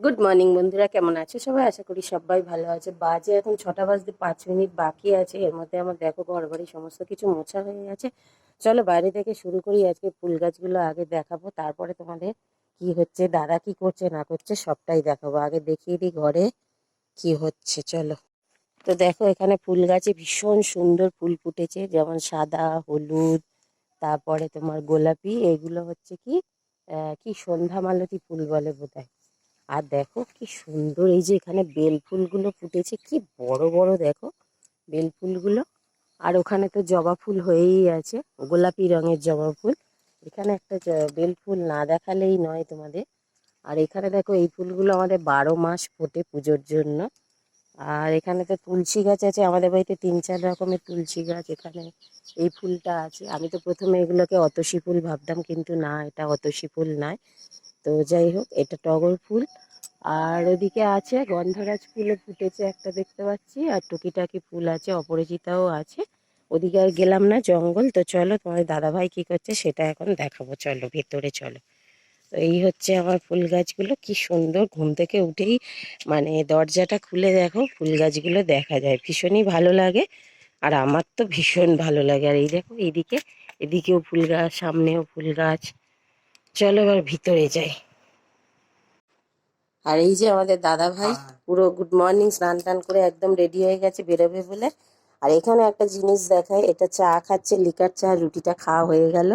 Good morning বন্ধুরা। কেমন আছো সবাই? আশা করি সবাই ভালো আছে। বাজে এখন ছটা বাজতে পাঁচ মিনিট বাকি আছে। এর মধ্যে আমার দেখো ঘর বাড়ি সমস্ত কিছু মোছা হয়ে গেছে চলো বাইরে থেকে শুরু করি। আজকে ফুল গাছগুলো আগে দেখাবো। তারপরে তোমাদের কি হচ্ছে, দাদা কি করছে, না করছে, সবটাই দেখাবো। আগে দেখিয়ে দিই ঘরে কি হচ্ছে, চলো। তো দেখো, এখানে ফুল গাছে ভীষণ সুন্দর ফুল ফুটেছে। যেমন সাদা, হলুদ, তারপরে তোমার গোলাপি। এগুলো হচ্ছে কি কি সন্ধ্যা মালতী ফুল বলে বোধহয়। আর দেখো কি সুন্দর এই যে এখানে বেল ফুলগুলো ফুটেছে, কি বড় বড় দেখো বেল ফুলগুলো। আর ওখানে তো জবা ফুল হয়েই আছে, গোলাপি রঙের জবা ফুল। এখানে একটা বেল ফুল না দেখালেই নয় তোমাদের। আর এখানে দেখো এই ফুলগুলো আমাদের বারো মাস ফোটে পুজোর জন্য। আর এখানে তো তুলসী গাছ আছে, আমাদের বাড়িতে তিন চার রকমের তুলসী গাছ এখানে এই ফুলটা আছে। আমি তো প্রথমে এগুলোকে অতসী ফুল ভাবতাম, কিন্তু না, এটা অতসী ফুল নয়। তো যাই হোক, এটা টগর ফুল। আর ওদিকে আছে গন্ধরাজ ফুলও ফুটেছে একটা দেখতে পাচ্ছি, আর টুকিটাকি ফুল আছে অপরাজিতাও আছে। ওদিকে আর গেলাম না জঙ্গল, তো চলো তোমার দাদাভাই কি করছে সেটা এখন দেখাবো। চলো ভেতরে চলো। তো এই হচ্ছে আমার ফুল গাছগুলো, কি সুন্দর ঘুম থেকে উঠেই মানে দরজাটা খুলে দেখো, ফুল গাছগুলো দেখা যায়। ভীষণই ভালো লাগে, আর আমার তো ভীষণ ভালো লাগে। আর এই দেখো, এইদিকে, এদিকেও ফুল গাছ, সামনেও ফুল গাছ। চলো এবার ভিতরে যাই। আর এই যে আমাদের দাদা ভাই পুরো গুড মর্নিং স্নান টান করে একদম রেডি হয়ে গেছে বেরোবে বলে। আর এখানে একটা জিনিস দেখায় এটা চা খাচ্ছে লিকার চা রুটিটা খাওয়া হয়ে গেল।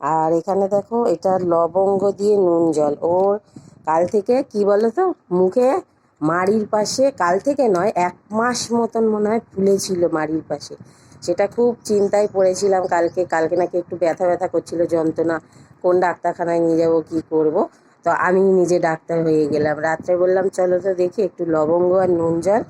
আর এখানে দেখো এটা লবঙ্গ দিয়ে নুন জল। ওর কাল থেকে কি বলো তো মুখে মাড়ির পাশে কাল থেকে নয় এক মাস মতন মনে হয় ফুলেছিল মাড়ির পাশে। সেটা খুব চিন্তায় পড়েছিলাম কালকে। কালকে নাকি একটু ব্যথা ব্যথা করছিল, যন্ত্রণা। কোন ডাক্তারখানায় নিয়ে যাব, কি করব? তো আমি নিজে ডাক্তার হয়ে গেলাম। রাত্রে বললাম, চলো তো দেখি, একটু লবঙ্গ আর নুন জল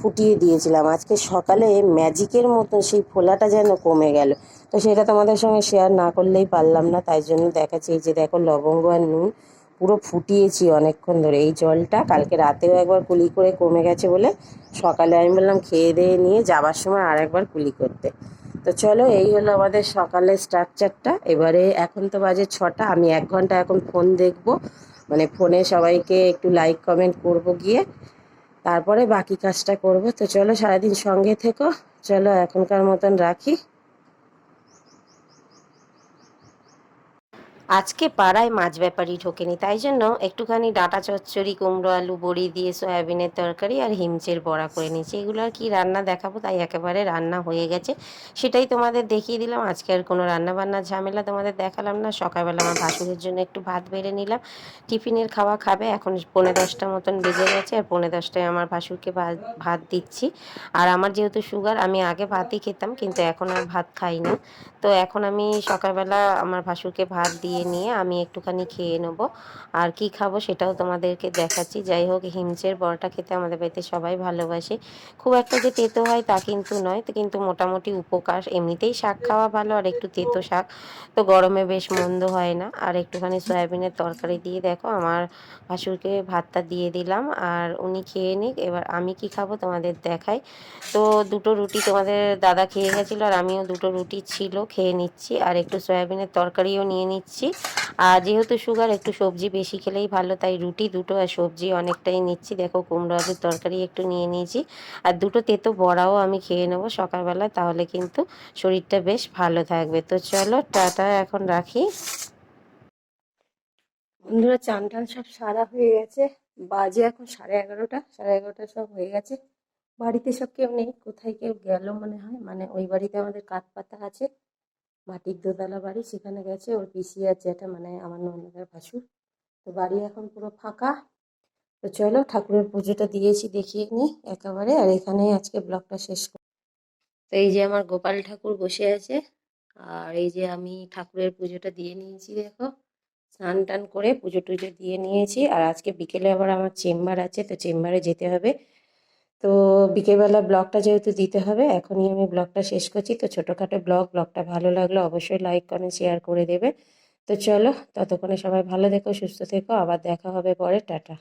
ফুটিয়ে দিয়েছিলাম। আজকে সকালে ম্যাজিকের মতন সেই ফোলাটা যেন কমে গেল। তো সেটা তোমাদের সঙ্গে শেয়ার না করলেই পারলাম না। তাই জন্য দেখাচ্ছি যে দেখো লবঙ্গ আর নুন পুরো ফুটিয়েছি অনেকক্ষণ ধরে। এই জলটা কালকে রাতেও একবার কুলি করে কমে গেছে বলে সকালে আমি বললাম খেয়ে দিয়ে নিয়ে যাবার সময় আর একবার কুলি করতে। তো চলো, এই হলো আমাদের সকালের স্ট্রাকচারটা এবারে এখন তো বাজে ছটা, আমি এক ঘণ্টা এখন ফোন দেখব। মানে ফোনে সবাইকে একটু লাইক কমেন্ট করব গিয়ে। তারপরে বাকি কাজটা করব। তো চলো, সারাদিন সঙ্গে থেকো। চলো, এখনকার মতন রাখি। আজকে পাড়ায় মাছ ব্যাপারই ঢোকেনি, তাই জন্য একটুখানি ডাটা চচ্চড়ি, কুমড়ো, আলু, বড়ি দিয়ে সয়াবিনের তরকারি আর হিমচের বড়া করে নিয়েছি। এগুলো আর কি রান্না দেখাবো, তাই একেবারে রান্না হয়ে গেছে। সেটাই তোমাদের দেখিয়ে দিলাম, আজকে আর কোনো রান্না বান্নার ঝামেলা তোমাদের দেখালাম না। সকালবেলা আমার ভাসুরের জন্য একটু ভাত বেড়ে নিলাম। টিফিনের খাওয়া খাবে, এখন পৌনে দশটা মতন বেজে গেছে আর পৌনে দশটায় আমার ভাসুরকে ভাত ভাত দিচ্ছি। আর আমার যেহেতু সুগার, আমি আগে ভাতই খেতাম, কিন্তু এখন আর ভাত খাই না তো এখন আমি সকালবেলা আমার ভাসুরকে ভাত দিয়ে নিয়ে আমি একটুখানি খেয়ে নেব। আর কি খাব সেটাও তোমাদেরকে দেখাচ্ছি। যাই হোক, হিমচের বড়াটা খেতে আমাদের বাড়িতে সবাই ভালোবাসে। খুব একটা যে তেতো হয় তা কিন্তু নয়, তো কিন্তু মোটামুটি উপকার। এমনিতেই শাক খাওয়া ভালো আর একটু তেতো শাক, তো গরমে বেশ মন্দ হয় না। আর একটুখানি সয়াবিনের তরকারি দিয়ে দেখো, আমার ভাসুরকে ভাতটা দিয়ে দিলাম আর উনি খেয়ে নিক। এবার আমি কি খাব তোমাদের দেখাই। তো দুটো রুটি তোমাদের দাদা খেয়ে গেছিল আর আমিও দুটো রুটি ছিল, খেয়ে নিচ্ছি। আর একটু সয়াবিনের তরকারিও নিয়ে নিচ্ছি আর যেহেতু সুগার একটু সবজি বেশি খেলেই ভালো, তাই রুটি দুটো আর সবজি অনেকটাই নিচ্ছি। দেখো কুমড়ো আলুর তরকারি একটু নিয়ে নিয়েছি। আর দুটো তেতো বড়াও আমি খেয়ে নেব সকালবেলা, তাহলে কিন্তু শরীরটা বেশ ভালো থাকবে। তো চলো, টাটা, এখন রাখি। বন্ধুরা চান টান সব সারা হয়ে গেছে। বাজে এখন সাড়ে এগারোটা সাড়ে এগারোটা সব হয়ে গেছে। বাড়িতে সব কেউ নেই, কোথায় কেউ গেল মনে হয়? মানে ওই বাড়িতে আমাদের কাঠ পাতা আছে। মাটির দোতলা বাড়ি, সেখানে গেছে ওর পিসি আর জ্যাঠা মানে আমার ননদের ভাসুর। তো বাড়ি এখন পুরো ফাঁকা। তো চলো ঠাকুরের পুজোটা দিয়েছি, দেখিয়ে নিই একেবারে। আর এখানে আজকে ব্লগটা শেষ করি তো এই যে আমার গোপাল ঠাকুর বসে আছে, আর এই যে আমি ঠাকুরের পুজোটা দিয়ে নিয়েছি, দেখো। স্নান টান করে পুজো টুজো দিয়ে নিয়েছি। আর আজকে বিকেলে আবার আমার চেম্বার আছে, তো চেম্বারে যেতে হবে। তো বিকেলবেলা ব্লগটা যেহেতু দিতে হবে, এখনই আমি ব্লগটা শেষ করছি। তো ছোটোখাটো ব্লগ, ব্লগটা ভালো লাগলে অবশ্যই লাইক কমেন্ট শেয়ার করে দেবে। তো চলো, ততক্ষণে সবাই ভালো থেকো, সুস্থ থেকো। আবার দেখা হবে পরে, টাটা।